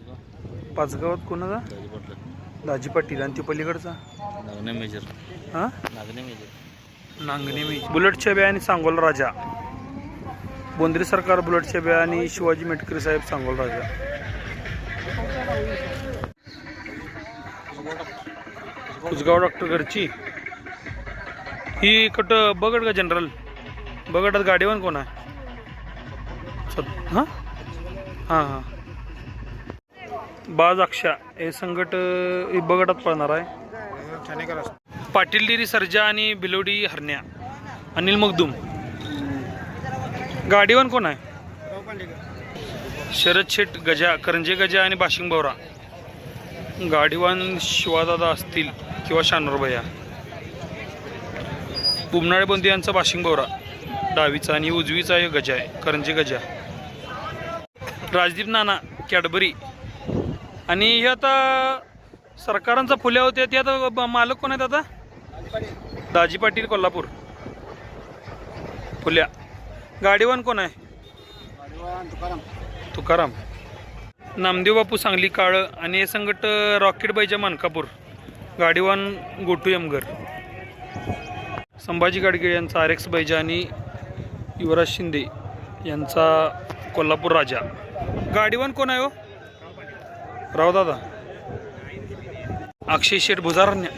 पाचगाव. पाचगावात कोणाचा? दाजी पाटलं. आणि ते पलीकडचा? नागणे मेजर. हां? नागणे मेजर. नांगणे मी बुलेटच्या ब्या आणि सांगोल राजा. बोंद्री सरकार बुलेटच्या ब्या आणि शिवाजी मेटकरी साहेब सांगोल राजा. कुसगाव डॉक्टर घरची. ही कट बगड का जनरल? बगडात गाडीवान कोण आहे? हां? हां हां. बाज अक्षा हे संकट हे बगडात पळणार आहे. पाटील डिरी सर्जा आणि बिलोडी हरण्या अनिल मगदूम गाडीवान कोण आहे? शरद शेठ गजा करंजे गजा आणि बाशिंग भवरा गाडीवान शिवादादा असतील किंवा शानूर भैया. बुमनाळे बंधू यांचा बाशिंग भवरा डावीचा आणि उजवीचा हे गजा आहे करंजे गजा. राजदीप नाना कॅडबरी. आणि हे आता सरकारांचा फुल्या होत्या ते आता मालक कोण आहेत आता? दाजी पाटील कोल्हापूर. फुल्या. गाडीवान कोण आहे? तुकाराम. नामदेव बापू सांगली काळ. आणि हे संकट रॉकेट बाईच्या मानकापूर. गाडीवान गोटू यमगर संभाजी गाडगे यांचा आर एक्स बैजा आणि युवराज शिंदे यांचा कोल्हापूर राजा. गाडीवान कोण आहे हो? रावदादा अक्षय शेठ भुजारण्य.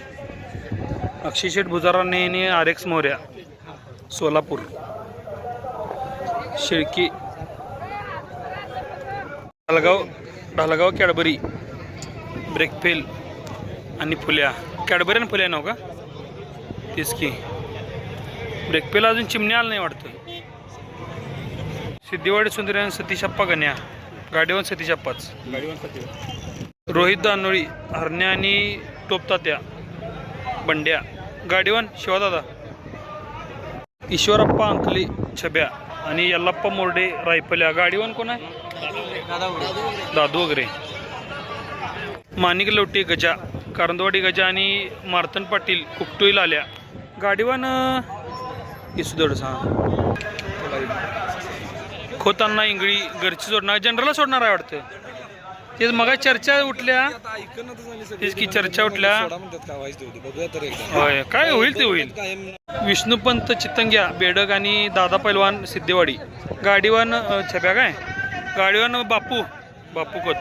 अक्षय शेठ भुजारान्य आणि R X Morya Solapur. शिळकी. Dhalgaon Dhalgaon Cadbury brake fail आणि फुल्या. कॅडबरी आणि फुल्या नाव का? तेच की. ब्रेकफेल अजून चिमण्या आलं नाही वाटतं. सिद्धिवाडी सुंदर सतीशप्पा गण्या गाडीवर सतीशप्पाच रोहित दानोळी हरण्या आणि टोपतात्या बंड्या. गाडीवान शिवादादा. ईश्वरप्पा अंकली छब्या आणि यल्लाप्पा मोर्डे रायफल्या. गाडीवान कोण आहे? दादू वगैरे. माणिक लवटे गजा. कारंदवाडी गजा आणि मार्तन पाटील कुकटोईल आल्या गाडीवान इसुदड सांग. खोतांना इंगळी घरची सोडणार जनरलला सोडणार आहे वाटतं. तेच मग चर्चा उठल्या. तेच की चर्चा उठल्या. होय काय होईल ते होईल. विष्णुपंत चित्तंग्या बेडग आणि दादा पैलवान सिद्धेवाडी. गाडीवान अ, छब्या काय? गाडीवान बापू. बापू कोत